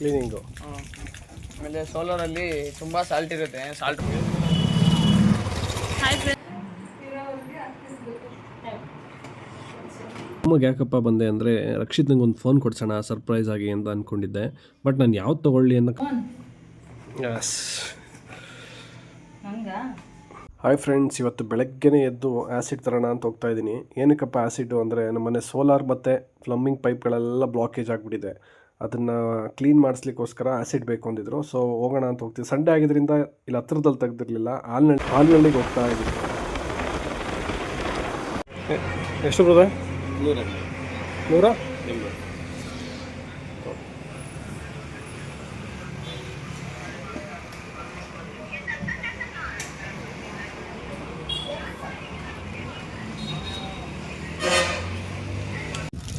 Cleaning. ಆಮೇಲೆ ಸೋಲಾರಲ್ಲಿ ತುಂಬ ಸಾಲ್ಟ್ ಇರುತ್ತೆ ಸಾಲ್ಟ್ ನಮಗೆ ಯಾಕಪ್ಪ ಬಂದೆ ಅಂದರೆ ರಕ್ಷಿತ್ ನಂಗೆ ಒಂದು ಫೋನ್ ಕೊಡ್ಸೋಣ ಸರ್ಪ್ರೈಸ್ ಆಗಿ ಅಂತ ಅಂದ್ಕೊಂಡಿದ್ದೆ ಬಟ್ ನಾನು ಯಾವ್ದು ತೊಗೊಳ್ಳಿ ಅಂತ ಎಸ್ ಹಾಯ್ ಫ್ರೆಂಡ್ಸ್ ಇವತ್ತು ಬೆಳಗ್ಗೆನೇ ಎದ್ದು ಆ್ಯಸಿಡ್ ತರೋಣ ಅಂತ ಹೋಗ್ತಾ ಇದ್ದೀನಿ. ಏನಕ್ಕಪ್ಪ ಆ್ಯಸಿಡು ಅಂದರೆ ನಮ್ಮನೆ ಸೋಲಾರ್ ಮತ್ತು ಪ್ಲಂಬಿಂಗ್ ಪೈಪ್ಗಳೆಲ್ಲ ಬ್ಲಾಕೇಜ್ ಆಗಿಬಿಟ್ಟಿದೆ. ಅದನ್ನು ಕ್ಲೀನ್ ಮಾಡಿಸ್ಲಿಕ್ಕೋಸ್ಕರ ಆ್ಯಸಿಡ್ ಬೇಕು ಅಂದಿದ್ರು. ಸೊ ಹೋಗೋಣ ಅಂತ ಹೋಗ್ತೀವಿ. ಸಂಡೇ ಆಗಿದ್ದರಿಂದ ಇಲ್ಲಿ ಹತ್ರದಲ್ಲಿ ತೆಗ್ದಿರಲಿಲ್ಲ. ಹಾಲ್ನಳ್ಳಿ ಹಾಲ್ನಳ್ಳಿಗೆ ಹೋಗ್ತಾ ಇದ್ದೀವಿ. ಎಷ್ಟು ಬರೋದೆ ನೂರ.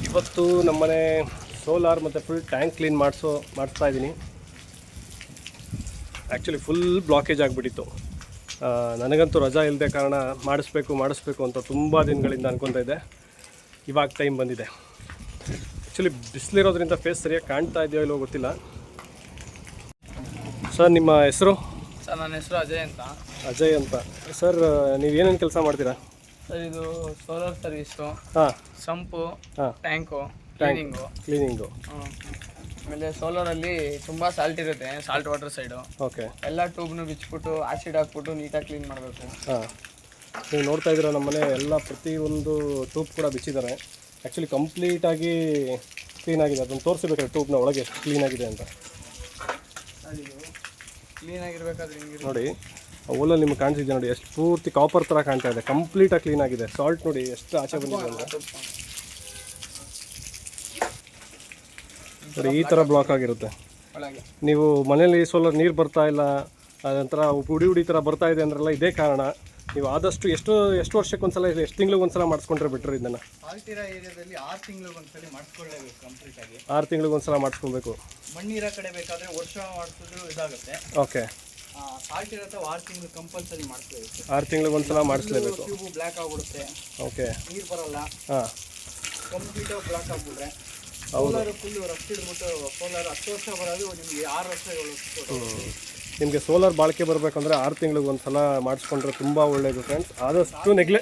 ಇವತ್ತು ನಮ್ಮನೆ ಸೋಲಾರ್ ಮತ್ತು ಫುಲ್ ಟ್ಯಾಂಕ್ ಕ್ಲೀನ್ ಮಾಡಿಸೋ ಮಾಡಿಸ್ತಾ ಇದ್ದೀನಿ ಆ್ಯಕ್ಚುಲಿ ಫುಲ್ ಬ್ಲಾಕೇಜ್ ಆಗಿಬಿಟ್ಟಿತ್ತು. ನನಗಂತೂ ರಜಾ ಇಲ್ಲದೆ ಕಾರಣ ಮಾಡಿಸ್ಬೇಕು ಮಾಡಿಸ್ಬೇಕು ಅಂತ ತುಂಬ ದಿನಗಳಿಂದ ಅನ್ಕೊತಾ ಇದ್ದೆ. ಇವಾಗ ಟೈಮ್ ಬಂದಿದೆ. ಆ್ಯಕ್ಚುಲಿ ಬಿಸಿಲಿರೋದ್ರಿಂದ ಫೇಸ್ ಸರಿಯಾಗಿ ಕಾಣ್ತಾ ಇದೆಯೋ ಇಲ್ಲೋ ಗೊತ್ತಿಲ್ಲ. ಸರ್ ನಿಮ್ಮ ಹೆಸರು? ಸರ್ ನನ್ನ ಹೆಸರು ಅಜಯ್ ಅಂತ. ಅಜಯ್ ಅಂತ. ಸರ್ ನೀವು ಏನೇನು ಕೆಲಸ ಮಾಡ್ತೀರಾ? ಸರ್ ಇದು ಸೋಲಾರ್ ಸರ್ವಿಸು ಹಾಂ. ಸಂಪು ಹಾಂ. ಟ್ಯಾಂಕು ಕ್ಲೀನಿಂಗು ಕ್ಲೀನಿಂಗು ಆಮೇಲೆ ಸೋಲಾರಲ್ಲಿ ತುಂಬ ಸಾಲ್ಟ್ ಇರುತ್ತೆ ಸಾಲ್ಟ್ ವಾಟರ್ ಸೈಡು ಓಕೆ ಎಲ್ಲ ಟ್ಯೂಬ್ನು ಬಿಚ್ಚಿಬಿಟ್ಟು ಆಸಿಡ್ ಹಾಕ್ಬಿಟ್ಟು ನೀಟಾಗಿ ಕ್ಲೀನ್ ಮಾಡಬೇಕು. ಹಾಂ. ನೀವು ನೋಡ್ತಾ ಇದ್ದೀರಾ ನಮ್ಮನೆ ಎಲ್ಲ ಪ್ರತಿಯೊಂದು ಟ್ಯೂಬ್ ಕೂಡ ಬಿಚ್ಚಿದ್ದಾರೆ. ಆ್ಯಕ್ಚುಲಿ ಕಂಪ್ಲೀಟಾಗಿ ಕ್ಲೀನ್ ಆಗಿದೆ. ಅದನ್ನು ತೋರಿಸ್ಬೇಕಾದ್ರೆ ಟ್ಯೂಬ್ನ ಒಳಗೆ ಎಷ್ಟು ಕ್ಲೀನ್ ಆಗಿದೆ ಅಂತ. ಹಿಂಗಿರುತ್ತೆ? ನೋಡಿ ಓಲಲ್ಲಿ ನಿಮ್ಗೆ ಕಾಣಿಸಿದೆ ನೋಡಿ ಎಷ್ಟು ಪೂರ್ತಿ ಕಾಪರ್ ಥರ ಕಾಣ್ತಾ ಇದೆ. ಕಂಪ್ಲೀಟಾಗಿ ಕ್ಲೀನ್ ಆಗಿದೆ. ಸಾಲ್ಟ್ ನೋಡಿ ಎಷ್ಟು ಆಚೆ ಬಂದಿದೆ ಅಂತ. ನೋಡಿ ಈ ಥರ ಬ್ಲಾಕ್ ಆಗಿರುತ್ತೆ. ನೀವು ಮನೇಲಿ ಸೋಲಾರ್ ನೀರು ಬರ್ತಾ ಇಲ್ಲ ಅದೊಂಥರ ಉಡಿ ಉಡಿ ಥರ ಬರ್ತಾ ಇದೆ ಅಂದ್ರಲ್ಲ ಇದೇ ಕಾರಣ. ನೀವು ಆದಷ್ಟು ಎಷ್ಟು ಎಷ್ಟು ವರ್ಷಕ್ಕೆ ಒಂದ್ಸಲ ಎಷ್ಟು ತಿಂಗಳಿಗೆ ಒಂದ್ಸಲ ಮಾಡಿಸ್ಕೊಂಡ್ರೆ ಬಿಟ್ಟರೆ ಇದನ್ನು. ಸಾಲ್ಟ್ ಏರಿಯಾದಲ್ಲಿ ಆರು ತಿಂಗಳಿಗೆ ಒಂದ್ಸಲ ಮಾಡಿಸ್ಕೊಳ್ಳೇಬೇಕು ಕಂಪ್ಲೀಟಾಗಿ ಆರು ತಿಂಗಳಿಗೆ ಒಂದ್ಸಲ ಮಾಡಿಸ್ಕೊಬೇಕು ಮಣ್ಣಿರೋ ಕಡೆ ಬೇಕಾದ್ರೆ ವರ್ಷ ಮಾಡಿಸಿದ್ರು ಇದಾಗುತ್ತೆ. ಓಕೆ ಸಾಲ್ಟ್ ಇರತ್ತೆ ಆರು ತಿಂಗಳು ಕಂಪಲ್ಸರಿ ಮಾಡಿಸ್ಲೇಬೇಕು ಆರು ತಿಂಗಳಿಗೆ ಒಂದ್ಸಲ ಮಾಡಿಸ್ಲೇಬೇಕು. ಟ್ಯೂಬು ಬ್ಲ್ಯಾಕ್ ಆಗ್ಬಿಡುತ್ತೆ ಓಕೆ ನೀರು ಬರಲ್ಲ. ಹಾಂ. ಕಂಪ್ಲೀಟಾಗಿ ಬ್ಲಾಕ್ ಆಗ್ಬಿಟ್ರೆ ಸೋಲಾರ್ ಫುಲ್ಲು ರಫ್ ಹಿಡ್ಬಿಟ್ಟು ಸೋಲಾರ್ ಹತ್ತು ವರ್ಷ ಬರೋದು ನಿಮಗೆ ಆರು ವರ್ಷ ಏಳು ವರ್ಷ ನಿಮಗೆ ಸೋಲಾರ್ ಬಾಳಿಕೆ ಬರಬೇಕಂದ್ರೆ ಆರು ತಿಂಗಳಿಗೆ ಒಂದು ಸಲ ಮಾಡಿಸ್ಕೊಂಡ್ರೆ ತುಂಬ ಒಳ್ಳೆಯದು ಫ್ರೆಂಡ್ಸ್ ಆದಷ್ಟು ನೆಗ್ಲೆ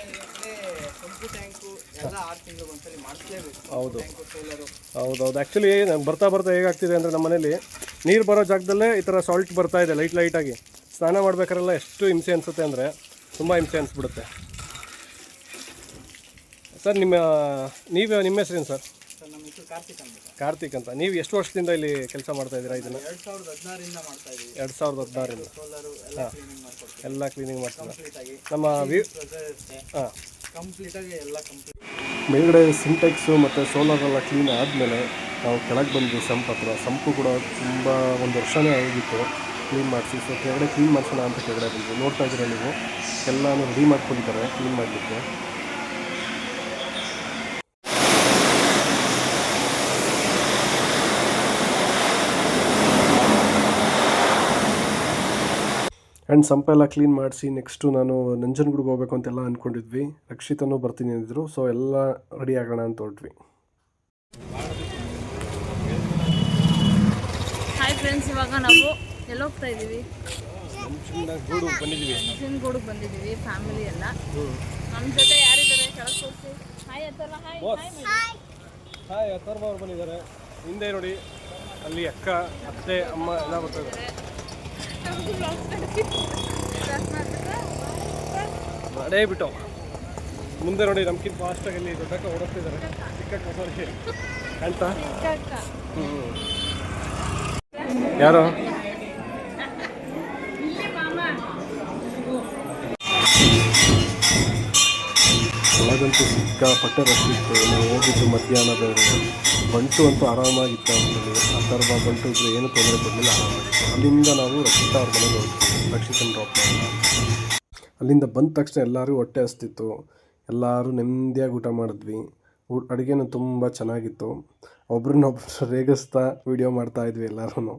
ಹೌದು. ಹೌದು ಹೌದು ಹೌದೌದು. ಆ್ಯಕ್ಚುಲಿ ಬರ್ತಾ ಬರ್ತಾ ಹೇಗಾಗ್ತಿದೆ ಅಂದರೆ ನಮ್ಮ ಮನೇಲಿ ನೀರು ಬರೋ ಜಾಗದಲ್ಲೇ ಈ ಥರ ಸಾಲ್ಟ್ ಬರ್ತಾ ಇದೆ ಲೈಟ್ ಲೈಟಾಗಿ ಸ್ನಾನ ಮಾಡ್ಬೇಕಾರೆಲ್ಲ ಎಷ್ಟು ಹಿಂಸೆ ಅನಿಸುತ್ತೆ ಅಂದರೆ ತುಂಬ ಹಿಂಸೆ ಅನಿಸ್ಬಿಡುತ್ತೆ. ಸರ್ ನಿಮ್ಮ ನೀವು ನಿಮ್ಮ ಹೆಸರೇನು ಸರ್? ಕಾರ್ತಿಕ್ ಅಂತ. ಕಾರ್ತಿಕ್ ಅಂತ. ನೀವು ಎಷ್ಟು ವರ್ಷದಿಂದ ಇಲ್ಲಿ ಕೆಲಸ ಮಾಡ್ತಾ ಇದ್ದೀರಾ ಇದನ್ನು? ಎರಡು ಸಾವಿರದ ಹದಿನಾರಿಂದ ಮಾಡ್ತಾ ಇದೀವಿ. ಎರಡು ಸಾವಿರದ ಹದಿನಾರರಿಂದ. ಸೋಲಾರು ಎಲ್ಲ ಕ್ಲೀನಿಂಗ್ ಮಾಡ್ಕೊಡ್ತೀವಿ. ಎಲ್ಲ ಕ್ಲೀನಿಂಗ್ ಮಾಡ್ತಾರೆ? ಕಂಪ್ಲೀಟಾಗಿ ನಮ್ಮ ಹಾಂ. ಕಂಪ್ಲೀಟಾಗಿ ಎಲ್ಲ ಕಂಪ್ಲೀಟ್ ಮೇಲ್ಗಡೆ ಸಿಂಟೆಕ್ಸು ಮತ್ತು ಸೋಲಾರ್ ಎಲ್ಲ ಕ್ಲೀನ್ ಆದಮೇಲೆ ನಾವು ಕೆಳಗೆ ಬಂದ್ವಿ ಸಂಪ್ ಹತ್ರ ಸಂಪು ಕೂಡ ತುಂಬ ಒಂದು ವರ್ಷನೇ ಆಗಿತ್ತು ಕ್ಲೀನ್ ಮಾಡಿಸಿ. ಸೊ ಕೆಳಗಡೆ ಕ್ಲೀನ್ ಮಾಡಿಸೋಣ ಅಂತ ಕೆಳಗಡೆ ಬಂದ್ವಿ. ನೋಡ್ತಾ ಇದ್ದೀರಾ ನೀವು? ಎಲ್ಲನೂ ರೆಡಿ ಮಾಡ್ಕೊಂಡಿದ್ದಾರೆ ಕ್ಲೀನ್ ಮಾಡಲಿಕ್ಕೆ. ಆ್ಯಂಡ್ ಸಂಪೆಲ್ಲ ಕ್ಲೀನ್ ಮಾಡಿಸಿ ನೆಕ್ಸ್ಟು ನಾನು ನಂಜನಗೂಡಿಗೆ ಹೋಗ್ಬೇಕು ಅಂತೆಲ್ಲ ಅಂದ್ಕೊಂಡಿದ್ವಿ ರಕ್ಷಿತನೂ ಬರ್ತೀನಿ ಅಂದಿದ್ರು. ಸೊ ಎಲ್ಲ ರೆಡಿ ಆಗೋಣ ಅಂತ ಹೊರಟ್ವಿ. ಹಾಯ್ ಫ್ರೆಂಡ್ಸ್ ಇವಾಗ ನಾವು ಎಲ್ಲಿ ಹೋಗ್ತಾ ಇದ್ದೀವಿ. ನಂಜನಗೂಡಿಗೆ ಬಂದಿದ್ದೀವಿ ಫ್ಯಾಮಿಲಿ ಎಲ್ಲ. ನಮ್ಮ ಜೊತೆ ಯಾರಿದ್ದಾರೆ? ಕೆಳಗೆ ತೋರಿಸಿ ಹಾಯ್ ಅತ್ತಲ್ಲ ಹಾಯ್ ಹಾಯ್. ಹಾಯ್ ಅಥರ್ವ ಅವ್ರು ಬಂದಿದ್ದಾರೆ. ಹಿಂದೆ ನೋಡಿ ಅಲ್ಲಿ ಅಕ್ಕ ಅತ್ತೆ ಅಮ್ಮ ಎಲ್ಲ ಬರ್ತಾ ಇದ್ದಾರೆ. ಮಾಡೇ ಬಿಟ್ಟು ಮುಂದೆ ನೋಡಿ ನಮ್ಗಿಂತ ಆಗಿ ಅಲ್ಲಿ ದೊಡ್ಡಕ್ಕ ಓಡಿಸ್ತಿದ್ದಾರೆ ಚಿಕ್ಕಕ್ಕ ಹೊಸರಿಗೆ ಅಂತ. ಯಾರು? ಒಳಗಂತೂ ಸಿಕ್ಕಾಪಟ್ಟೆ ರಶ್ ಇತ್ತು. ನಾವು ಹೋಗಿದ್ದು ಮಧ್ಯಾಹ್ನ ಬೇರೆ ಬಂಟು ಅಂತೂ ಆರಾಮಾಗಿತ್ತು ಅಂತೇಳಿ ಅಥರ್ವ ಬಂಟು ಇದ್ರೆ ಏನು ತೊಂದರೆ ಕೊಡಲಿಲ್ಲ ಅಲ್ಲಿಂದ ನಾವು ರಕ್ಷಿತಾ ಅವ್ರ ಮನೆಗೆ ಹೋಗ್ತೀವಿ ರಕ್ಷಿತನ ಡ್ರಾಪ್ ಅಲ್ಲಿಂದ ಬಂದ ತಕ್ಷಣ ಎಲ್ಲರೂ ಹೊಟ್ಟೆ ಹಸ್ತಿತ್ತು ಎಲ್ಲರೂ ನೆಮ್ಮದಿಯಾಗಿ ಊಟ ಮಾಡಿದ್ವಿ ಊಟ ಅಡುಗೆನೂ ತುಂಬ ಚೆನ್ನಾಗಿತ್ತು ಒಬ್ರನ್ನೊಬ್ರು ರೇಗಿಸ್ತಾ ವಿಡಿಯೋ ಮಾಡ್ತಾ ಇದ್ವಿ ಎಲ್ಲರೂ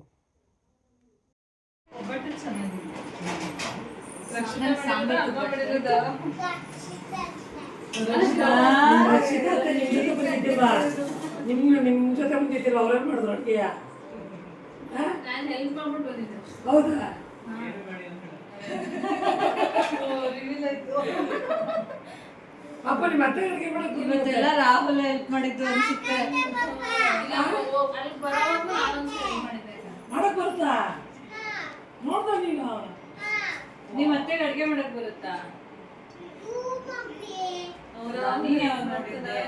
ನಿಮ್ಮ ನಿಮ್ಮ ಜೊತೆ ಬಂದಿದ್ದಿಲ್ಲ ಅವ್ರೇನ್ ಮಾಡಿದ್ರು ಅಡುಗೆಯ ನಾನು ಹೆಲ್ಪ್ ಮಾಡ್ಬಿಟ್ಟು ಬಂದಿದ್ದೆ. ಹೌದಾ? ಅಪ್ಪ ನಿಮ್ಮ ಅತ್ತೆ ಅಡುಗೆ ಮಾಡಕ್ಕೆ ಎಲ್ಲ ರಾಹುಲ್ ಹೆಲ್ಪ್ ಮಾಡಿದ್ದು ಅನ್ಸುತ್ತೆ. ಮಾಡಕ್ ಬರುತ್ತಾ? ನೋಡ್ದ ನೀನು ನಿಮ್ಮ ಅತ್ತೆಗೆ ಅಡುಗೆ ಮಾಡಕ್ ಬರುತ್ತಾ? ಹೌದಾ? ನೀನ್ ಯಾವಾಗ ಮಾಡಿದ್ದೆ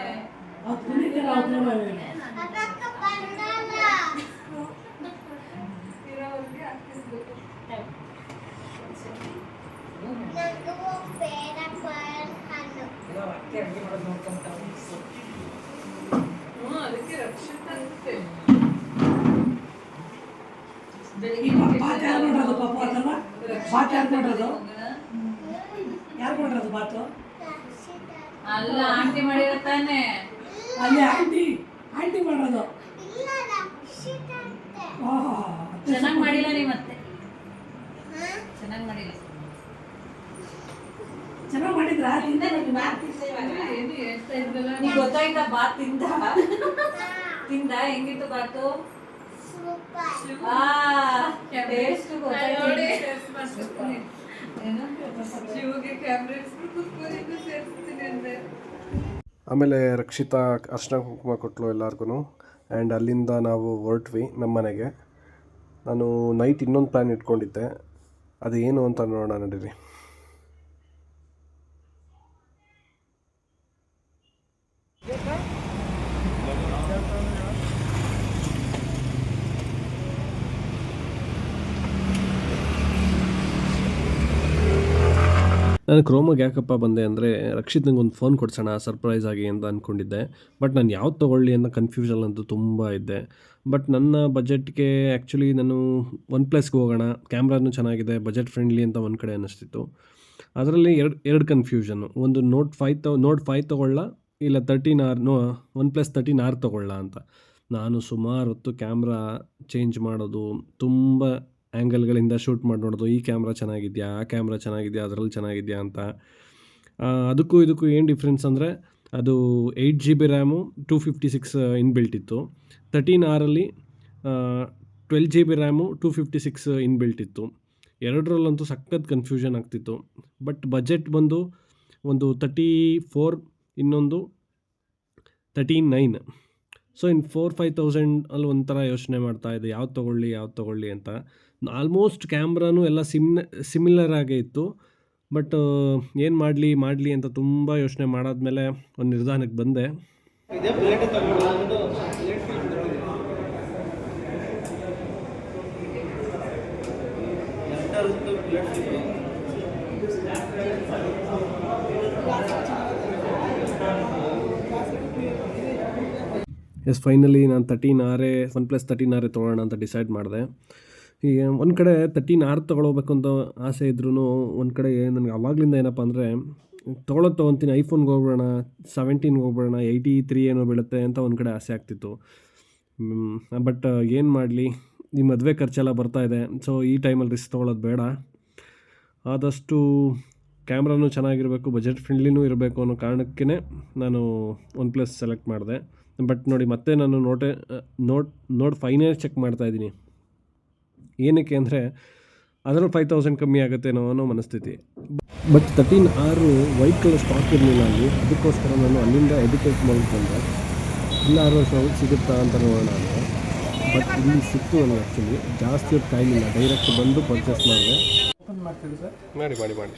ಬಾತ್ ಯಾರು ಮಾಡೋದು ಪಾಪ ಅದಲ್ಲ ಬಾತ್ ಯಾರು ಮಾಡೋದು ಯಾರು ಮಾಡೋದು ಬಾತು ಅಲ್ಲ ಆಂಟಿ ಮಾಡಿರತ್ತಾನೆ ಅಲ್ಲಿ ಆಂಟಿ ಆಂಟಿ ಮಾಡೋದು. ಚೆನ್ನಾಗಿ ಮಾಡಿಲ್ಲ ನಿಮ್ ಮತ್ತೆ? ಚೆನ್ನಾಗ್ ಮಾಡಿಲ್ಲ. ಚೆನ್ನಾಗಿ ಮಾಡಿದ್ರ? ತಿಂದ ಏನು ಹೇಳ್ತಾ ಇದ್ರಲ್ಲ ನೀಗ್ ಗೊತ್ತಾಯ್ತಾ ಬಾತ್ ತಿಂದ? ತಿಂದ? ಹೆಂಗಿತ್ತು ಬಾತು? ಟೇಸ್ಟ್ ಗೊತ್ತಾಯ್ತು. ಏನು ಶಿವಗೆ ಕ್ಯಾಮ್ರಾ ಕೂತ್ಕೊಂಡು ಸೇರಿಸ್ತೀನಿ ಅಂದೆ. ಆಮೇಲೆ ರಕ್ಷಿತಾ, ಅರ್ಶಿನ ಕುಂಕುಮ ಕೊಟ್ಟಲು ಎಲ್ಲರಿಗೂ ಆ್ಯಂಡ್ ಅಲ್ಲಿಂದ ನಾವು ಹೊರಟ್ವಿ ನಮ್ಮ ಮನೆಗೆ. ನಾನು ನೈಟ್ ಇನ್ನೊಂದು ಪ್ಲ್ಯಾನ್ ಇಟ್ಕೊಂಡಿದ್ದೆ. ಅದು ಏನು ಅಂತ ನೋಡೋಣ ನಡೀರಿ. ನಾನು ಕ್ರೋಮಾಗೆ ಯಾಕಪ್ಪ ಬಂದೆ ಅಂದರೆ ರಕ್ಷಿತ್ ನಂಗೆ ಒಂದು ಫೋನ್ ಕೊಡ್ಸೋಣ ಸರ್ಪ್ರೈಸ್ ಆಗಿ ಅಂತ ಅಂದ್ಕೊಂಡಿದ್ದೆ ಬಟ್ ನಾನು ಯಾವ್ದು ತೊಗೊಳ್ಳಿ ಅನ್ನೋ ಕನ್ಫ್ಯೂಷನ್ ಅಂತೂ ತುಂಬ ಇದ್ದೆ. ಬಟ್ ನನ್ನ ಬಜೆಟ್ಗೆ ಆ್ಯಕ್ಚುಲಿ ನಾನು ಒನ್ ಪ್ಲಸ್ಗೆ ಹೋಗೋಣ ಕ್ಯಾಮ್ರಾನು ಚೆನ್ನಾಗಿದೆ ಬಜೆಟ್ ಫ್ರೆಂಡ್ಲಿ ಅಂತ ಒಂದು ಕಡೆ ಅನ್ನಿಸ್ತಿತ್ತು. ಅದರಲ್ಲಿ ಎರಡು ಎರಡು ಕನ್ಫ್ಯೂಷನ್ನು ಒಂದು ನೋಟ್ ಫೈವ್ ತೊ ನೋಟ್ ಫೈವ್ ತೊಗೊಳ್ಳ, ಇಲ್ಲ thirteen R no one plus thirteen R ತೊಗೊಳ್ಳ ಅಂತ. ನಾನು ಸುಮಾರು ಹೊತ್ತು ಕ್ಯಾಮ್ರಾ ಚೇಂಜ್ ಮಾಡೋದು ತುಂಬ ಆ್ಯಂಗಲ್ಗಳಿಂದ ಶೂಟ್ ಮಾಡಿ ನೋಡೋದು ಈ ಕ್ಯಾಮ್ರಾ ಚೆನ್ನಾಗಿದೆಯಾ, ಆ ಕ್ಯಾಮ್ರಾ ಚೆನ್ನಾಗಿದೆಯಾ, ಅದರಲ್ಲಿ ಚೆನ್ನಾಗಿದೆಯಾ ಅಂತ. ಅದಕ್ಕೂ ಇದಕ್ಕೂ ಏನು ಡಿಫ್ರೆನ್ಸ್ ಅಂದರೆ, ಅದು eight G B RAM two fifty six inbuilt ಇತ್ತು. ತರ್ಟೀನ್ ಆರಲ್ಲಿ twelve G B RAM two fifty six inbuilt ಇತ್ತು. ಎರಡರಲ್ಲಂತೂ ಸಖತ್ ಕನ್ಫ್ಯೂಷನ್ ಆಗ್ತಿತ್ತು. ಬಟ್ ಬಜೆಟ್ ಬಂದು ಒಂದು ತರ್ಟಿ ಫೋರ್ ಇನ್ನೊಂದು ತರ್ಟೀನ್ ನೈನ್ ಸೊ ಇನ್ನು ಫೋರ್ ಫೈವ್ ತೌಸಂಡ್ ಅಲ್ಲಿ ಒಂಥರ ಯೋಚನೆ ಮಾಡ್ತಾ ಇದ್ದೆ ಯಾವ್ದು ತೊಗೊಳ್ಳಿ ಯಾವ್ದು ತೊಗೊಳ್ಳಿ ಅಂತ. ಆಲ್ಮೋಸ್ಟ್ ಕ್ಯಾಮ್ರಾನು ಎಲ್ಲ ಸಿಮ್ ಸಿಮಿಲರ್ ಆಗೇ ಇತ್ತು. ಬಟ್ ಏನು ಮಾಡಲಿ ಮಾಡಲಿ ಅಂತ ತುಂಬ ಯೋಚನೆ ಮಾಡಾದ್ಮೇಲೆ ಒಂದು ನಿರ್ಧಾರಕ್ಕೆ ಬಂದೆ. ಎಸ್ ಫೈನಲಿ ನಾನು ತರ್ಟೀನ್ ಆರೇ ಒನ್ ಪ್ಲಸ್ ತರ್ಟೀನ್ ಆರೇ ತೊಗೊಳ್ಳೋಣ ಅಂತ ಡಿಸೈಡ್ ಮಾಡಿದೆ. ಈಗ ಒಂದು ಕಡೆ ತರ್ಟೀನ್ ಆರ್ ತೊಗೊಳ್ಬೇಕು ಅಂತ ಆಸೆ ಇದ್ರೂ ಒಂದು ಕಡೆ ನನಗೆ ಅವಾಗಲಿಂದ ಏನಪ್ಪ ಅಂದರೆ, ತೊಗೊಳೋದು ತೊಗೊತೀನಿ, ಐಫೋನ್ಗೆ ಹೋಗ್ಬಿಡೋಣ, ಸೆವೆಂಟೀನ್ಗೆ ಹೋಗ್ಬಿಡೋಣ, ಏಯ್ಟಿ ತ್ರೀ ಏನೋ ಬೀಳುತ್ತೆ ಅಂತ ಒಂದು ಕಡೆ ಆಸೆ ಆಗ್ತಿತ್ತು. ಬಟ್, ಏನು ಮಾಡಲಿ, ಈ ಮದುವೆ ಖರ್ಚೆಲ್ಲ ಬರ್ತಾ ಇದೆ, ಸೊ ಈ ಟೈಮಲ್ಲಿ ರಿಸ್ಕ್ ತೊಗೊಳೋದು ಬೇಡ. ಆದಷ್ಟು ಕ್ಯಾಮ್ರಾನು ಚೆನ್ನಾಗಿರಬೇಕು, ಬಜೆಟ್ ಫ್ರೆಂಡ್ಲಿನೂ ಇರಬೇಕು ಅನ್ನೋ ಕಾರಣಕ್ಕೇ ನಾನು ಒನ್ ಪ್ಲಸ್ ಸೆಲೆಕ್ಟ್ ಮಾಡಿದೆ. ಬಟ್ ನೋಡಿ, ಮತ್ತೆ ನಾನು ನೋಟೆ ನೋಟ್ ನೋಟ್ ಫೈನೇ ಚೆಕ್ ಮಾಡ್ತಾ ಇದ್ದೀನಿ. ಏನಕ್ಕೆ ಅಂದರೆ ಅದರಲ್ಲಿ ಫೈವ್ ತೌಸಂಡ್ ಕಮ್ಮಿ ಆಗುತ್ತೇನೋ ಅನ್ನೋ ಮನಸ್ಥಿತಿ. But thirteen R white colour stock ಇರಲಿಲ್ಲ ಅಲ್ಲಿ ಅದಕ್ಕೋಸ್ಕರ ನಾನು ಅಲ್ಲಿಂದ ಎಡಿಟೇಟ್ ಆರು ಇಲ್ಲಾರು ಸಿಗುತ್ತಾ ಅಂತ ನೋಡೋಣ ಅಂತ. ಬಟ್ ಇಲ್ಲಿ ಸಿಕ್ತು ನನಗೆ ಆ್ಯಕ್ಚುಲಿ ಜಾಸ್ತಿ ಟೈಮ್ ಇಲ್ಲ ಡೈರೆಕ್ಟ್ ಬಂದು ಪರ್ಚೇಸ್ ಮಾಡಿದೆ. ಓಪನ್ ಮಾಡ್ತೀವಿ ಸರ್. ಮಾಡಿ ಮಾಡಿ ಮಾಡಿ.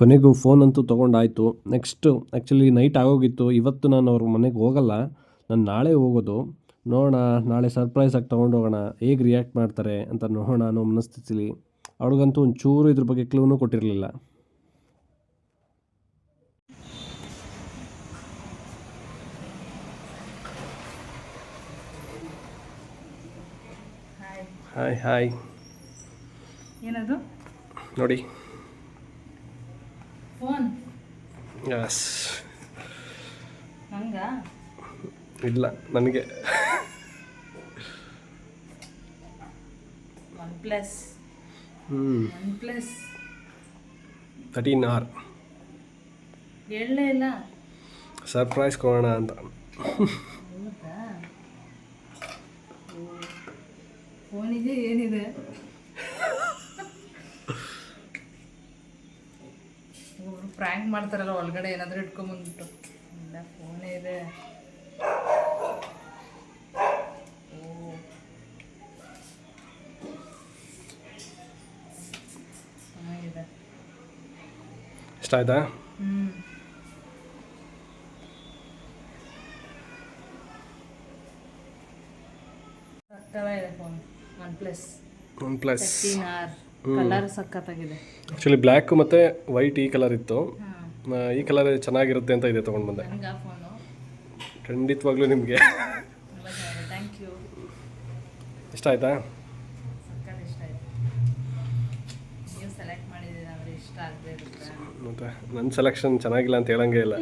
ಕೊನೆಗೂ ಫೋನ್ ಅಂತೂ ತೊಗೊಂಡಾಯಿತು. ನೆಕ್ಸ್ಟು ಆ್ಯಕ್ಚುಲಿ ನೈಟ್ ಆಗೋಗಿತ್ತು. ಇವತ್ತು ನಾನು ಅವ್ರ ಮನೆಗೆ ಹೋಗಲ್ಲ. ನಾನು ನಾಳೆ ಹೋಗೋದು. ನೋಡೋಣ ನಾಳೆ ಸರ್ಪ್ರೈಸ್ ಆಗಿ ತೊಗೊಂಡೋಗೋಣ ಹೇಗೆ ರಿಯಾಕ್ಟ್ ಮಾಡ್ತಾರೆ ಅಂತ ನೋಡೋಣ ಅನ್ನೋ ಮನಸ್ಥಿತಿಲಿ. ಅವ್ಳಿಗಂತೂ ಒಂಚೂರು ಇದ್ರ ಬಗ್ಗೆ ಕ್ಲೂನು ಕೊಟ್ಟಿರಲಿಲ್ಲ. ಹಾಯ್ ಹಾಯ್ ಏನದು? ನೋಡಿ. ಫೋನ್? ಎಸ್ ನಂಗ ಇಲ್ಲ ನನಗೆ. ಒನ್ ಪ್ಲಸ್ ಹ್ಞೂ ಒನ್ ಪ್ಲಸ್ ತರ್ಟೀನ್ ಆರ್ ಹೇಳಲೇ ಇಲ್ಲ. ಸರ್ಪ್ರೈಸ್ ಕೊಡೋಣ ಅಂತ. ಫೋನಿಗೆ ಏನಿದೆ? ಪ್ರ್ಯಾಂಕ್ ಮಾಡ್ತಾರಲ್ಲ ಒಳಗಡೆ ಏನಾದರೂ ಇಟ್ಕೊಂಬಂದ್ಬಿಟ್ಟು. ಇಲ್ಲ ಫೋನೇ ಇದೆ. ಇಷ್ಟ ಆಯ್ತಾ? ಸಕ್ಕತ್ತಾಗಿದೆ phone one plus one plus R colour ಸಖತ್ತಾಗಿದೆ. ಆ್ಯಕ್ಚುಲಿ ಬ್ಲ್ಯಾಕು ಮತ್ತು ವೈಟ್ ಈ ಕಲರ್ ಇತ್ತು. ಆ, ಈ ಕಲರ್ ಚೆನ್ನಾಗಿರುತ್ತೆ ಅಂತ ಇದೆ ತೊಗೊಂಡು ಬಂದೆ. ನನಗೆ ಆ ಫೋನು ಖಂಡಿತವಾಗ್ಲೂ ನಿಮಗೆ. ಥ್ಯಾಂಕ್ ಯು ಇಷ್ಟ ಆಯ್ತಾ? ಮತ್ತೆ ಇಷ್ಟ ಆಯ್ತು. ನೀವು ಸೆಲೆಕ್ಟ್ ಮಾಡಿದ್ದೀರ ಅಂದರೆ ಇಷ್ಟ ಆಗದೆ ಇರುತ್ತೆ. ಮತ್ತು ನನ್ನ ಸೆಲೆಕ್ಷನ್ ಚೆನ್ನಾಗಿಲ್ಲ ಅಂತ ಹೇಳಂಗೆ ಇಲ್ಲ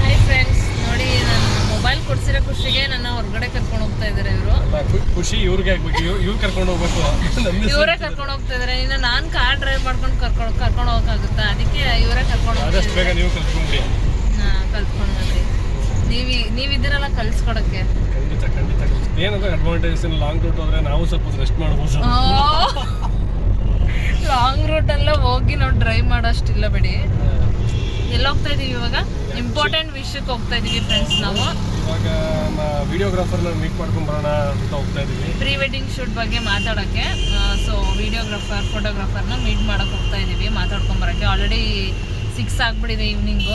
ಹಾಯ್ ಫ್ರೆಂಡ್ಸ್ ನೋಡಿ ನನ್ನ ಮೊಬೈಲ್ ಕೊಡ್ಸಿರೋ ಖುಷಿಗೆ ನನ್ನ ಹೊರಗಡೆ ಕರ್ಕೊಂಡು ಹೋಗ್ತಾ ಇದ್ದಾರೆ ಇವರು ಖುಷಿ ಇವ್ರಿಗೆ ಆಗ್ಬೇಕು. ಇವ್ರು ಕರ್ಕೊಂಡು ಹೋಗ್ಬೇಕು. ಇವರೇ ಕರ್ಕೊಂಡು ಹೋಗ್ತಾ ಇದ್ದಾರೆ ಇನ್ನು ನಾನು ಕಾರ್ ಡ್ರೈವ್ ಮಾಡ್ಕೊಂಡು ಕರ್ಕೊಂಡು ಕರ್ಕೊಂಡು ಹೋಗೋಕ್ಕಾಗುತ್ತಾ? ಅದಕ್ಕೆ ಇವರೇ ಕರ್ಕೊಂಡು ಆದಷ್ಟು ಬೇಗ ನೀವು ಕರ್ಕೊಂಡ್ರಿ ಕಲ್ತ್ಕೊಂಡು ಬಂದ್ರಿ ನೀವು ನೀವಿದ್ದೀರಲ್ಲ ಕಲ್ಸ್ಕೊಡಕ್ಕೆ ಖಂಡಿತ ಖಂಡಿತ. ಏನಂದ್ರೆ ಅಡ್ವಾಂಟೇಜಸ್ ಲಾಂಗ್ ರೂಟ್ ಹೋದ್ರೆ ನಾವು ಸ್ವಲ್ಪ ರೆಸ್ಟ್ ಮಾಡ್ಬೋದು. ಲಾಂಗ್ ರೂಟ್ ಎಲ್ಲ ಹೋಗಿ ನಾವು ಡ್ರೈವ್ ಮಾಡೋಷ್ಟಿಲ್ಲ ಬಿಡಿ. ಎಲ್ಲಿ ಹೋಗ್ತಾ ಇದೀವಿ ಇವಾಗ. ಇಂಪಾರ್ಟೆಂಟ್ ವಿಷಯಕ್ಕೆ ಹೋಗ್ತಾ ಇದೀವಿ ಫ್ರೆಂಡ್ಸ್ ನಾವು. ಇವಾಗ ವಿಡಿಯೋಗ್ರಾಫರ್ನ ಮೀಟ್ ಮಾಡ್ಕೊಂಡು ಬರೋಣ ಅಂತ ಹೋಗ್ತಾ ಇದ್ದೀವಿ. ಪ್ರೀ ವೆಡ್ಡಿಂಗ್ ಶೂಟ್ ಬಗ್ಗೆ ಮಾತಾಡೋಕ್ಕೆ ಸೊ ವಿಡಿಯೋಗ್ರಾಫರ್ ಫೋಟೋಗ್ರಾಫರ್ನ ಮೀಟ್ ಮಾಡೋಕೆ ಹೋಗ್ತಾ ಇದ್ದೀವಿ ಮಾತಾಡ್ಕೊಂಡ್ ಬರೋಕ್ಕೆ ಆಲ್ರೆಡಿ ಸಿಕ್ಸ್ ಆಗ್ಬಿಟ್ಟಿದೆ ಈವ್ನಿಂಗು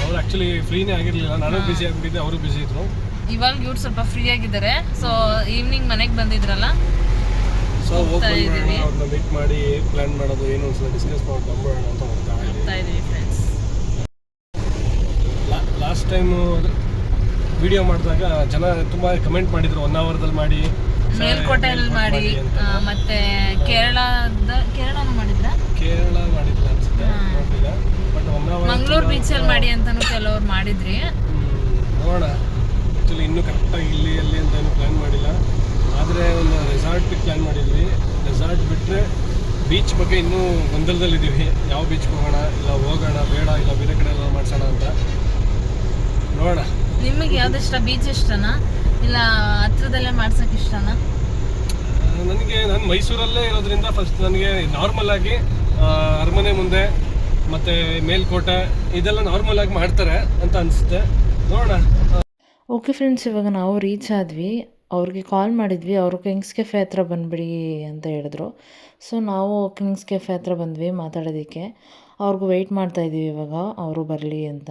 ಅವ್ರು ಆ್ಯಕ್ಚುಲಿ ಫ್ರೀನೇ ಆಗಿರಲಿಲ್ಲ. ನಾನು ಬಿಸಿ ಆಗ್ಬಿಟ್ಟಿದ್ದೆ ಅವರು ಬಿಸಿ ಇದ್ರು. ಇವಾಗ ಇವ್ರು ಸ್ವಲ್ಪ ಫ್ರೀ ಆಗಿದ್ದಾರೆ. ಸೊ ಈವ್ನಿಂಗ್ ಮನೆಗೆ ಬಂದಿದ್ರಲ್ಲ? ಸೊ ಹೋಗ್ತಾ ಇದ್ದೀವಿ. ಅವ್ರನ್ನ ಮೀಟ್ ಮಾಡಿ ಪ್ಲ್ಯಾನ್ ಮಾಡೋದು ಏನು ಅಂತ ಡಿಸ್ಕಸ್ ಮಾಡ್ಕೊಂಡು ಬಂದ್ಬಿಡೋಣ ಅಂತ ಹೋಗ್ತಾ ಇದ್ದೀವಿ. ಫ್ರೆಂಡ್ಸ್ ಲಾಸ್ಟ್ ಟೈಮು ವಿಡಿಯೋ ಮಾಡಿದಾಗ ಜನ ತುಂಬಾ ಕಮೆಂಟ್ ಮಾಡಿದ್ರು ಒನ್ ಅವರ್ದಲ್ಲಿ ಮಾಡಿ ಮೇಲ್ಕೋಟೆಯಲ್ಲಿ ಮಾಡಿ ಮತ್ತೆ ಕೇರಳದ ಕೇರಳ ಮಾಡಿದ್ರ? ಕೇರಳ ಮಾಡಿಲ್ಲ ಅನ್ಸುತ್ತೆ ನೋಡಿಲ್ಲ ಬಟ್ ಒನ್ ಅವರ್ ಮಂಗಳೂರು ಬೀಚಲ್ಲಿ ಮಾಡಿ ಅಂತಾನು ಕೆಲವ್ರು ಮಾಡಿದ್ರಿ. ನೋಡೋಣ. ಆ್ಯಕ್ಚುಲಿ ಇನ್ನೂ ಕರೆಕ್ಟಾಗಿ ಇಲ್ಲಿ ಅಲ್ಲಿ ಅಂತ ಏನು ಪ್ಲ್ಯಾನ್ ಮಾಡಿಲ್ಲ. ಆದರೆ ಒಂದು ರೆಸಾರ್ಟ್ ಪ್ಲ್ಯಾನ್ ಮಾಡಿದ್ವಿ. ರೆಸಾರ್ಟ್ ಬಿಟ್ಟರೆ ಬೀಚ್ ಬಗ್ಗೆ ಇನ್ನೂ ಗೊಂದಲದಲ್ಲಿದ್ದೀವಿ. ಯಾವ ಬೀಚ್ಗೆ ಹೋಗೋಣ ಇಲ್ಲ ಹೋಗೋಣ ಬೇಡ ಇಲ್ಲ ಬೇರೆ ಕಡೆ ಎಲ್ಲ ಮಾಡ್ಸೋಣ ಅಂತ. ನಿಮಗೆ ಯಾವ್ದು ಇಷ್ಟ ಬೀಚ್ ಇಷ್ಟನಾ? ಇಲ್ಲ ಹತ್ರದಲ್ಲೇ ಮಾಡ್ಸಕ್ ಇಷ್ಟನಾ? ನನಗೆ ನಾನು ಮೈಸೂರಲ್ಲೇ ಇರೋದ್ರಿಂದ ಫಸ್ಟ್ ನನಗೆ ನಾರ್ಮಲ್ ಆಗಿ ಅರಮನೆ ಮುಂದೆ ಮತ್ತೆ ಮೇಲ್ಕೋಟೆ ಇದೆಲ್ಲ ನಾರ್ಮಲ್ ಆಗಿ ಮಾಡ್ತಾರೆ ಅಂತ ಅನ್ಸುತ್ತೆ. ನೋಡೋಣ. ಓಕೆ ಫ್ರೆಂಡ್ಸ್ ಇವಾಗ ನಾವು ರೀಚ್ ಆದ್ವಿ. ಅವ್ರಿಗೆ ಕಾಲ್ ಮಾಡಿದ್ವಿ. ಅವರು ಕಿಂಗ್ಸ್ ಕೆಫೆ ಹತ್ರ ಬಂದ್ಬಿಡಿ ಅಂತ ಹೇಳಿದ್ರು. ಸೊ ನಾವು ಕಿಂಗ್ಸ್ ಕೆಫೆ ಹತ್ರ ಬಂದ್ವಿ ಮಾತಾಡೋದಕ್ಕೆ. ಅವ್ರಿಗೂ ವೆಯ್ಟ್ ಮಾಡ್ತಾ ಇದ್ದೀವಿ ಇವಾಗ. ಅವರು ಬರಲಿ ಅಂತ.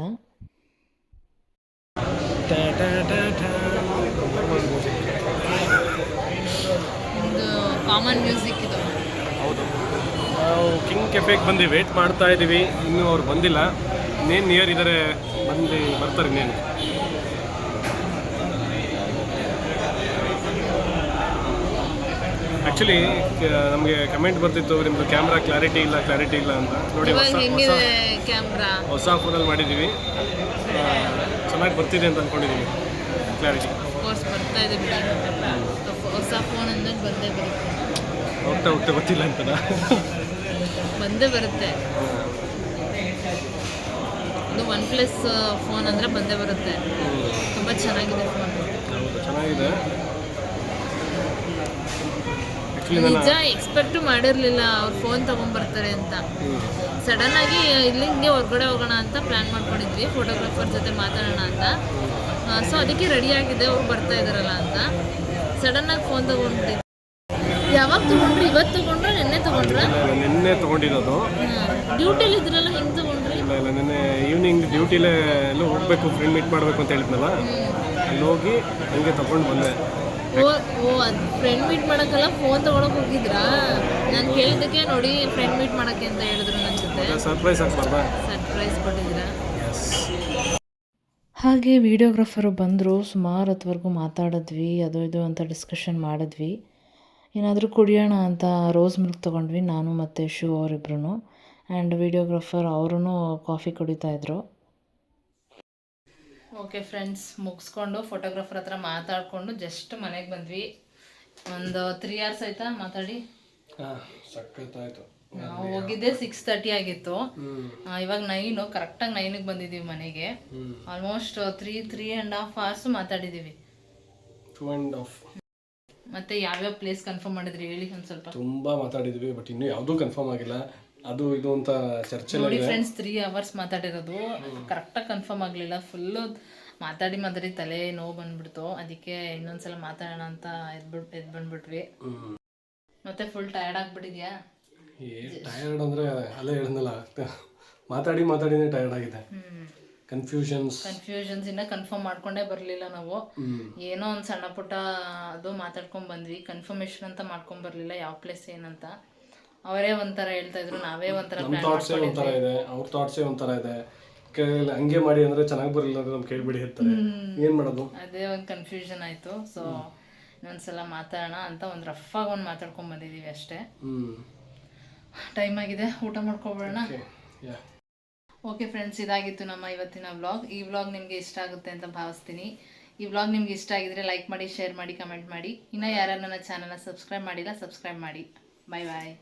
ಇದು ಕಾಮನ್ ಮ್ಯೂಸಿಕ್ ಇದು. ಹೌದು. ನಾವು ಕಿಂಗ್ ಕೆಫೆಗೆ ಬಂದು ವೇಟ್ ಮಾಡ್ತಾ ಇದ್ದೀವಿ ಇನ್ನೂ ಅವ್ರು ಬಂದಿಲ್ಲ. ಇನ್ನೇನು ನಿಯರ್ ಇದ್ದಾರೆ ಬಂದು ಬರ್ತಾರೆ ಇನ್ನೇನು. ಆ್ಯಕ್ಚುಲಿ ನಮಗೆ ಕಮೆಂಟ್ ಬರ್ತಿತ್ತು ನಿಮ್ಮದು ಕ್ಯಾಮ್ರಾ ಕ್ಲಾರಿಟಿ ಇಲ್ಲ ಕ್ಲಾರಿಟಿ ಇಲ್ಲ ಅಂತ. ನೋಡಿ ಹೊಸ ಹೊಸ ಫೋನಲ್ಲಿ ಮಾಡಿದ್ದೀವಿ. ಚೆನ್ನಾಗಿ ಬರ್ತಿದೆ ಅಂತ ಅನ್ಕೊಂಡಿದ್ದೀನಿ ಕ್ಲಾರಿಟಿ ಕೋರ್ಸ್ ಬರ್ತಾ ಇದೆ ಬಿಡಿ. ಹೊಸ ಫೋನ್ ಅಂದಾಗ ಬಂದೇ ಬರುತ್ತೆ. ಹೋಗ್ತಾ ಹೋಗ್ತಾ ಗೊತ್ತಿಲ್ಲ ಅಂತ ಬಂದೇ ಬರುತ್ತೆ. ಇದು ಒನ್ ಪ್ಲಸ್ ಫೋನ್ ಅಂದರೆ ಬಂದೇ ಬರುತ್ತೆ. ತುಂಬ ಚೆನ್ನಾಗಿದೆ ಫೋನ್ ಚೆನ್ನಾಗಿದೆ. ನಿಜ ಎಕ್ಸ್ಪೆಕ್ಟು ಮಾಡಿರಲಿಲ್ಲ ಅವ್ರು ಫೋನ್ ತೊಗೊಂಬರ್ತಾರೆ ಅಂತ. ಸಡನ್ ಆಗಿ ಇಲ್ಲಿ ಹೊರಗಡೆ ಹೋಗೋಣ ಅಂತ ಪ್ಲ್ಯಾನ್ ಮಾಡ್ಕೊಂಡಿದ್ವಿ. ಫೋಟೋಗ್ರಾಫರ್ ಜೊತೆ ಮಾತಾಡೋಣ ಅಂತ. ಸೊ ಅದಕ್ಕೆ ರೆಡಿ ಆಗಿದೆ. ಅವ್ರು ಬರ್ತಾ ಇದ್ದಾರಲ್ಲ ಅಂತ. ಸಡನ್ ಆಗಿ ಫೋನ್ ತೊಗೊಂಡ್ಬಿಟ್ಟಿದ್ವಿ ಯಾವಾಗ ತೊಗೊಂಡ್ರಿ? ಇವತ್ತು ತೊಗೊಂಡ್ರ? ನಿನ್ನೆ ತೊಗೊಂಡ್ರ? ನಾನು ನಿನ್ನೆ ತೊಗೊಂಡಿರೋದು. ಡ್ಯೂಟಿಲಿ ಇದ್ರಲ್ಲ ಹೆಂಗೆ ತಗೊಂಡ್ರಿ? ಇಲ್ಲ ಇಲ್ಲ ನಿನ್ನೆ ಈವ್ನಿಂಗ್ ಡ್ಯೂಟಿಲೇ ಎಲ್ಲ ಹೋಗ್ಬೇಕು ಫ್ರೆಂಡ್ ಮೀಟ್ ಮಾಡಬೇಕು ಅಂತ ಹೇಳಿದ್ನಲ್ಲ? ಅಲ್ಲಿ ಹೋಗಿ ಹಂಗೆ ತಗೊಂಡು ಬಂದೆ. ಓ ಓ ಅದು ಫ್ರೆಂಡ್ ಮೀಟ್ ಮಾಡೋಕ್ಕಲ್ಲ ಫೋನ್ ತೊಗೊಳಕ್ ಹೋಗಿದ್ರಾ? ನಾನು ಕೇಳಿದ್ದಕ್ಕೆ ನೋಡಿ ಫ್ರೆಂಡ್ ಮೀಟ್ ಮಾಡೋಕ್ಕೆ ಅಂತ ಹೇಳಿದ್ರು ನನ್ನ ಸರ್ಪ್ರೈಸ್ ಆಗ್ಬಾರ್ದಾ ಸರ್ಪ್ರೈಸ್ ಕೊಟ್ಟಿದ್ದೀರಾ? ಹಾಗೆ ವೀಡಿಯೋಗ್ರಾಫರು ಬಂದರು ಸುಮಾರು ಹೊತ್ವರೆಗೂ ಮಾತಾಡಿದ್ವಿ ಅದು ಇದು ಅಂತ ಡಿಸ್ಕಷನ್ ಮಾಡಿದ್ವಿ. ಏನಾದರೂ ಕುಡಿಯೋಣ ಅಂತ ರೋಸ್ ಮಿಲ್ಕ್ ತೊಗೊಂಡ್ವಿ ನಾನು ಮತ್ತು ಶೂ ಅವರಿಬ್ರು ಆ್ಯಂಡ್ ವಿಡಿಯೋಗ್ರಾಫರ್ ಅವರೂ ಕಾಫಿ ಕುಡಿತಾ ಇದ್ರು. ಓಕೆ ಫ್ರೆಂಡ್ಸ್ ಮುಗಿಸ್ಕೊಂಡು ಫೋಟೋಗ್ರಾಫರ್ ಹತ್ರ ಮಾತಾಡಿಕೊಂಡು ಜಸ್ಟ್ ಮನೆಗೆ ಬಂದ್ವಿ. ಒಂದು ತ್ರೀ ಅವರ್ಸ್ ಆಯ್ತಾ ಮಾತಾಡಿ? ಹಾಂ ಸಖತ್ತಾಯಿತು. ನಾವು ಹೋಗಿದ್ದೆ ಸಿಕ್ಸ್ ತರ್ಟಿ ಆಗಿತ್ತು. ಇವಾಗ ನೈನು ಕರೆಕ್ಟಾಗಿ ನೈನಿಗೆ ಬಂದಿದೀವಿ ಮನೆಗೆ. Almost three three and half hours ಮಾತಾಡಿದೀವಿ ಮತ್ತೆ ಯಾವ್ಯಾವ ಪ್ಲೇಸ್ ಕನ್ಫರ್ಮ್ ಮಾಡಿದ್ರಿ? ಹೇಳಿ ಒಂದ್ ಸ್ವಲ್ಪ. ತುಂಬಾ ಮಾತಾಡಿದ್ವಿ ಬಟ್ ಇನ್ನು ಯಾವುದೂ ಕನ್ಫರ್ಮ್ ಆಗಿಲ್ಲ. ಅದು ಇದು ಅಂತ ಚರ್ಚೆ ನೋಡಿ ಫ್ರೆಂಡ್ಸ್ ತ್ರೀ ಅವರ್ಸ್ ಮಾತಾಡಿರೋದು. ಕರೆಕ್ಟಾಗಿ ಕನ್ಫರ್ಮ್ ಆಗಲಿಲ್ಲ. ಫುಲ್ಲು ಮಾತಾಡಿ ಮಾತಾಡಿ ತಲೆ ನೋವು ಬಂದ್ಬಿಡ್ತು. ಅದಕ್ಕೆ ಇನ್ನೊಂದ್ಸಲ ಮಾತಾಡೋಣ ಅಂತ ಎದ್ಬಿಟ್ ಎದ್ ಬಂದ್ಬಿಟ್ವಿ ಮತ್ತೆ ಫುಲ್ ಟಯರ್ಡ್ ಆಗ್ಬಿಟ್ಟಿದ್ಯಾ? ಏ ಅಂದ್ರೆ ಅಂದರೆ ಅಲ್ಲೇ ಹೇಳಿದ್ನಲ್ಲ ಮಾತಾಡಿ ಮಾತಾಡಿನೇ ಟೈರ್ಡ್ ಆಗಿದೆ. ಕನ್ಫ್ಯೂಷನ್ಸ್ ಕನ್ಫ್ಯೂಷನ್ಸ್ ಇನ್ನ ಕನ್ಫರ್ಮ್ ಮಾಡ್ಕೊಂಡೇ ಬರಲಿಲ್ಲ ನಾವು. ಏನೋ ಒಂದು ಸಣ್ಣ ಪುಟ್ಟ ಅದು ಮಾತಾಡ್ಕೊಂಡು ಬಂದ್ವಿ. ಕನ್ಫರ್ಮೇಶನ್ ಅಂತ ಮಾಡ್ಕೊಂಡ್ ಬರಲಿಲ್ಲ ಯಾವ ಪ್ಲೇಸ್ ಏನಂತ ಅವರೇ ಒಂಥರ ಹೇಳ್ತಾ ಇದ್ರು ನಾವೇ ಒಂಥರ ನಮ್ಮ ಥಾಟ್ಸೇ ಒಂಥರ ಇದೆ ಅವ್ರ ಥಾಟ್ಸೇ ಒಂಥರ ಇದೆ. ಕೇಳಿಲ್ಲ ಹಂಗೆ ಮಾಡಿ ಅಂದ್ರೆ ಚೆನ್ನಾಗಿ ಬರಲಿಲ್ಲ ಅಂದ್ರೆ ನಮ್ಗೆ ಕೇಳ್ಬಿಡಿ ಇರ್ತಾರೆ ಏನು ಮಾಡೋದು? ಅದೇ ಒಂದು ಕನ್ಫ್ಯೂಷನ್ ಆಯಿತು. ಸೊ ಇನ್ನೊಂದ್ಸಲ ಮಾತಾಡೋಣ ಅಂತ ಒಂದು ರಫ್ ಆಗಿ ಒಂದು ಮಾತಾಡ್ಕೊಂಡು ಬಂದಿದ್ದೀವಿ ಅಷ್ಟೇ. ಟೈಮ್ ಆಗಿದೆ ಊಟ ಮಾಡ್ಕೊಬೋಣ? ಓಕೆ ಫ್ರೆಂಡ್ಸ್ ಇದಾಗಿತ್ತು ನಮ್ಮ ಇವತ್ತಿನ ವ್ಲಾಗ್ ಈ ವ್ಲಾಗ್ ನಿಮಗೆ ಇಷ್ಟ ಆಗುತ್ತೆ ಅಂತ ಭಾವಿಸ್ತೀನಿ. ಈ ವ್ಲಾಗ್ ನಿಮ್ಗೆ ಇಷ್ಟ ಆಗಿದ್ರೆ ಲೈಕ್ ಮಾಡಿ ಶೇರ್ ಮಾಡಿ ಕಮೆಂಟ್ ಮಾಡಿ. ಇನ್ನೂ ಯಾರು ನನ್ನ ಚಾನಲ್ನ ಸಬ್ಸ್ಕ್ರೈಬ್ ಮಾಡಿಲ್ಲ ಸಬ್ಸ್ಕ್ರೈಬ್ ಮಾಡಿ. ಬಾಯ್ ಬಾಯ್